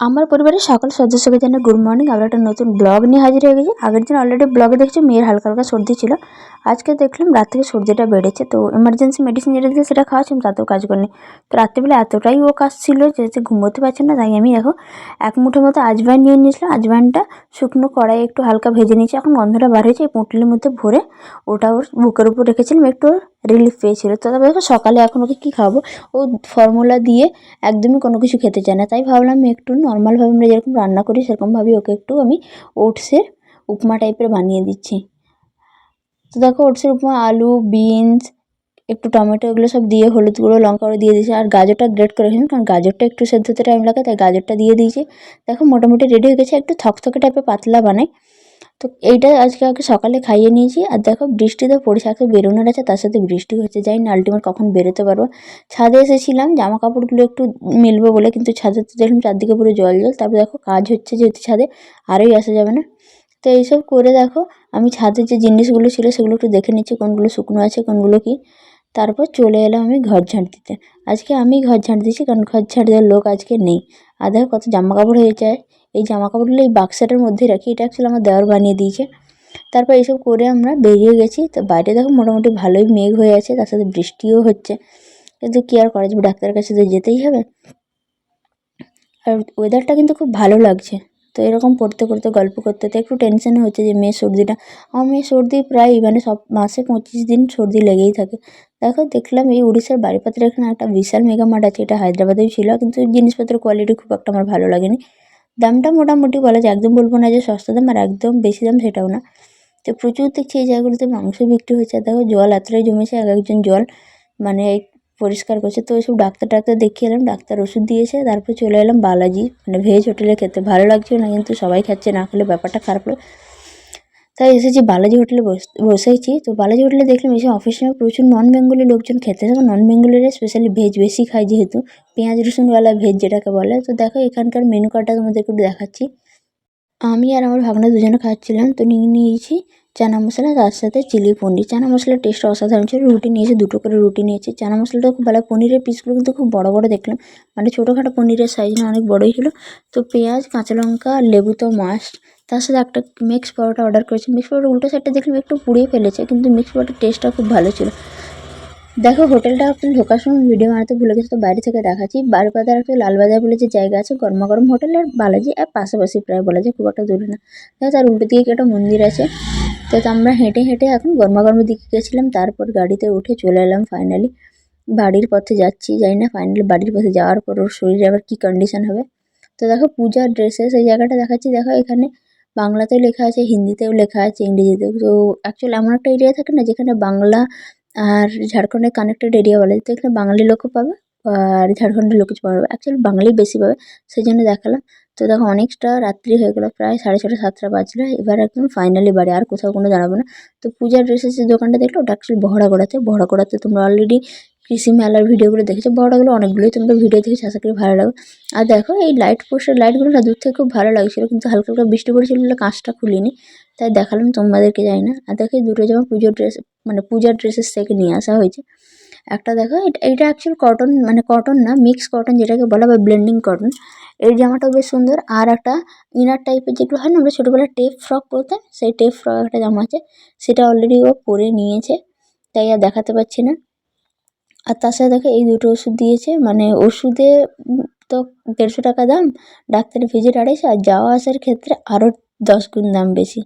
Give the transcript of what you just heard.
আমার পরিবারের সকল সদস্যকে জানাই গুড মর্নিং আমরা একটা নতুন ব্লগ নিয়ে হাজির হয়ে গেছি। আগের দিন অলরেডি ব্লগে দেখছি মেয়ের হালকা হালকা সর্দি ছিল। আজকে দেখলাম রাত থেকে সর্দিটা বেড়েছে। তো এমার্জেন্সি মেডিসিন যেটা দিয়েছে সেটা খাওয়াচ্ছিলাম তাতেও কাজ করেনি। তো রাত্রিবেলা এতটাই ও কাজ ছিল যে যে ঘুমোতে পারছে না। তাই আমি দেখো, এক মুঠো মতো আজবাইন নিয়ে নিয়েছিলাম। আজবাইনটা শুকনো কড়াই একটু হালকা ভেজে নিয়েছি। এখন গন্ধটা বার হয়েছে, এই পুঁটলির মধ্যে ভরে ওটা ওর বুকের উপর রেখেছিলাম। একটু রিলিফ পেয়েছিল। তো তারপরে দেখো সকালে এখন ওকে কী খাব ও ফর্মুলা দিয়ে একদমই কোনো কিছু খেতে চায় না। তাই ভাবলাম একটু নর্মালভাবে আমরা যেরকম রান্না করি সেরকমভাবেই ওকে একটু আমি ওটসের উপমা টাইপের বানিয়ে দিচ্ছি। তো দেখো ওটসের উপমা, আলু বিনস একটু টমেটো এগুলো সব দিয়ে হলুদ গুঁড়ো, লঙ্কা দিয়ে দিয়েছি। আর গাজরটা গ্রেট করে রেখেছিলাম, কারণ গাজরটা একটু সেদ্ধ হতে টাইম লাগে, তাই গাজরটা দিয়ে দিয়েছি। দেখো মোটামুটি রেডি হয়ে গেছে, একটু থকথকে টাইপের পাতলা বানাই। তো এইটা আজকে আগে সকালে খাইয়ে নিয়েছি। আর দেখো বৃষ্টিতে পড়েছে, আজকে বেরোনোর আছে, তার সাথে বৃষ্টি হচ্ছে। যাই না আলটিমেট কখন বেরোতে পারব। ছাদে এসেছিলাম জামা কাপড়গুলো একটু মেলবো বলে, কিন্তু ছাদে তো দেখলাম চারদিকে পুরো জল জল। তারপর দেখো কাজ হচ্ছে যেহেতু ছাদে, আরোই আসা যাবে না। তো এইসব করে দেখো, আমি ছাদে যে জিনিসগুলো ছিল সেগুলো একটু দেখে নিচ্ছি, কোনগুলো শুকনো আছে, কোনগুলো কি। তারপর চলে এলাম আমি ঘর ঝাঁট দিতে। আজকে আমি ঘর ঝাঁট দিচ্ছি কারণ ঘর ঝাঁট দেওয়ার লোক আজকে নেই। আর দেখো কত জামা কাপড় হয়ে যায় এই জামা কাপড়গুলো এই বাক্সাটার মধ্যে রাখি, এটা অ্যাকচুয়ালি আমার দেওয়ার বানিয়ে দিয়েছে। তারপর এইসব করে আমরা বেরিয়ে গেছি। তো বাইরে দেখো মোটামুটি ভালোই মেঘ হয়ে আছে, তার সাথে বৃষ্টিও হচ্ছে। কিন্তু কী আর করা যাবে? ডাক্তারের কাছে তো যেতেই হবে। আর ওয়েদারটা কিন্তু খুব ভালো লাগছে। তো এরকম পড়তে পড়তে, গল্প করতে তো একটু টেনশনও হচ্ছে যে মেয়ের সর্দিটা। আমার মেয়ের সর্দি প্রায় মানে সব মাসে পঁচিশ দিন সর্দি লেগেই থাকে। দেখো, দেখলাম এই উড়িষ্যার বাড়িপাত্রের এখানে একটা বিশাল মেগা মার্ট আছে, এটা হায়দ্রাবাদেও ছিল। কিন্তু জিনিসপত্রের কোয়ালিটি খুব একটা আমার ভালো লাগেনি। দামটা মোটামুটি বলা যায়, একদম বলব না যে সস্তা দাম আর একদম বেশি দাম সেটাও না। তো প্রচুর দেখছি এই জায়গাগুলোতে মাংস বিক্রি হচ্ছে। আর দেখো জল, এতটাই জমেছে, এক একজন জল মানে পরিষ্কার করছে। তো ওইসব ডাক্তার টাক্তার দেখিয়ে এলাম, ডাক্তার ওষুধ দিয়েছে, তারপর চলে এলাম বালাজি। মানে ভেজ হোটেলে খেতে, ভালো লাগছিল না কিন্তু সবাই খাচ্ছে, না খেলে ব্যাপারটা খারাপ লাগে তাই এসেছি বালাজি হোটেলে বসেছি তো বালাজি হোটেলে দেখলাম এসে অফিসে প্রচুর নন বেঙ্গলি লোকজন খেতে থাকে। নন বেঙ্গলিরা স্পেশালি ভেজ বেশি খায় যেহেতু। পেঁয়াজ রসুনওয়ালা ভেজ যেটাকে বলে। তো দেখো এখানকার মেনু কার্ডটা তোমাদেরকে একটু দেখাচ্ছি। আমি আর আমার ভাগনা দুজনে খাচ্ছিলাম। তো নিয়ে নিয়েছি। চানা মশলা, তার সাথে চিলি পনির। চানা মশলার টেস্ট অসাধারণ ছিল। রুটি নিয়েছে, দুটো করে রুটি নিয়েছি। চানা মশলাটা খুব ভালো। পনিরের পিসগুলো কিন্তু খুব বড় বড় দেখলাম। মানে ছোটোখাটো পনিরের সাইজ না, অনেক বড়োই ছিল। তো পেঁয়াজ, কাঁচা লঙ্কা, লেবু তো মাস্ট তার সাথে একটা মিক্স পরোটা অর্ডার করেছি। মিক্স পরোটা উল্টো সাইডটা দেখলাম একটু পুড়িয়ে ফেলেছে, কিন্তু মিক্স পরোটার টেস্টটা খুব ভালো ছিল। দেখো, হোটেলটা আপনি ঢোকার সময় ভিডিও বানাতে ভুলে গেছে, তো বাইরে থেকে দেখাচ্ছি। বারবাজার একটা লালবাজার বলে যে জায়গা আছে গরমা গরম হোটেল, আর বালাজি, আর পাশাপাশি প্রায় বলা যায় খুব একটা দূরে না। তার উল্টো দিকে একটা মন্দির আছে। তো আমরা হেঁটে হেঁটে এখন গরমা গরমের দিকে গেছিলাম, তারপর গাড়িতে উঠে চলে এলাম ফাইনালি বাড়ির পথে যাচ্ছি, জানি না ফাইনালি বাড়ির পথে যাওয়ার পর ওর শরীরে আবার কী কন্ডিশন হবে। তো দেখো পূজার ড্রেসেস এই জায়গাটা দেখাচ্ছি। দেখো এখানে বাংলাতেও লেখা আছে, হিন্দিতেও লেখা আছে, ইংরেজিতেও। তো অ্যাকচুয়ালি এমন একটা এরিয়া থাকে না, যেখানে বাংলা আর ঝাড়খণ্ডের কানেক্টেড এরিয়া বলে। তো এখানে বাঙালি লোকও পাবে। আর ঝাড়খণ্ডের লোক কিছু পাবে। অ্যাকচুয়ালি বাঙালি বেশি পাবে সেই জন্য দেখালাম। তো দেখো, অনেকটা রাত্রি হয়ে গেলো, প্রায় সাড়ে ছটা, সাতটা বাজলো। এবার একদম ফাইনালি বাড়ি, আর কোথাও কোনো দাঁড়াবো না। তো পূজার ড্রেসের যে দোকানটা দেখল, ওটা অ্যাকচুয়ালি বহড়াগড়াতে বহড়াগড়াতে তোমরা অলরেডি কৃষি মেলার ভিডিওগুলো দেখেছ। বহড়াগুলো অনেকগুলোই তোমরা ভিডিও দেখেছ, আশা করি ভালো লাগবে। আর দেখো, এই লাইট পোস্টের লাইটগুলো না দূর থেকে খুব ভালো লাগছিল, কিন্তু হালকা হালকা বৃষ্টি পড়েছিল বলে কাঁচটা খুলিনি। তাই দেখালাম, তোমাদেরকে যাই না। আর দেখো দুটো জামা পুজোর ড্রেস মানে পূজার ড্রেসের থেকে নিয়ে আসা হয়েছে। একটা দেখো, এটা অ্যাকচুয়াল কটন মানে কটন না মিক্স কটন যেটাকে বলা হয় ব্লেন্ডিং কটন এই জামাটাও বেশ সুন্দর। আর একটা ইনার টাইপের যেগুলো হয় না, আমরা ছোটোবেলায় টেপ ফ্রক পরতাম, সেই টেপ ফ্রক একটা জামা আছে, সেটা অলরেডি ও পরে নিয়েছে, তাই আর দেখাতে পারছি না। আর তার সাথে দেখো, এই দুটো ওষুধ দিয়েছে মানে ওষুধে তো দেড়শো টাকা দাম, ডাক্তারের ভিজিট আড়াইশো, আর যাওয়া আসার ক্ষেত্রে আরও দশ গুণ দাম বেশি।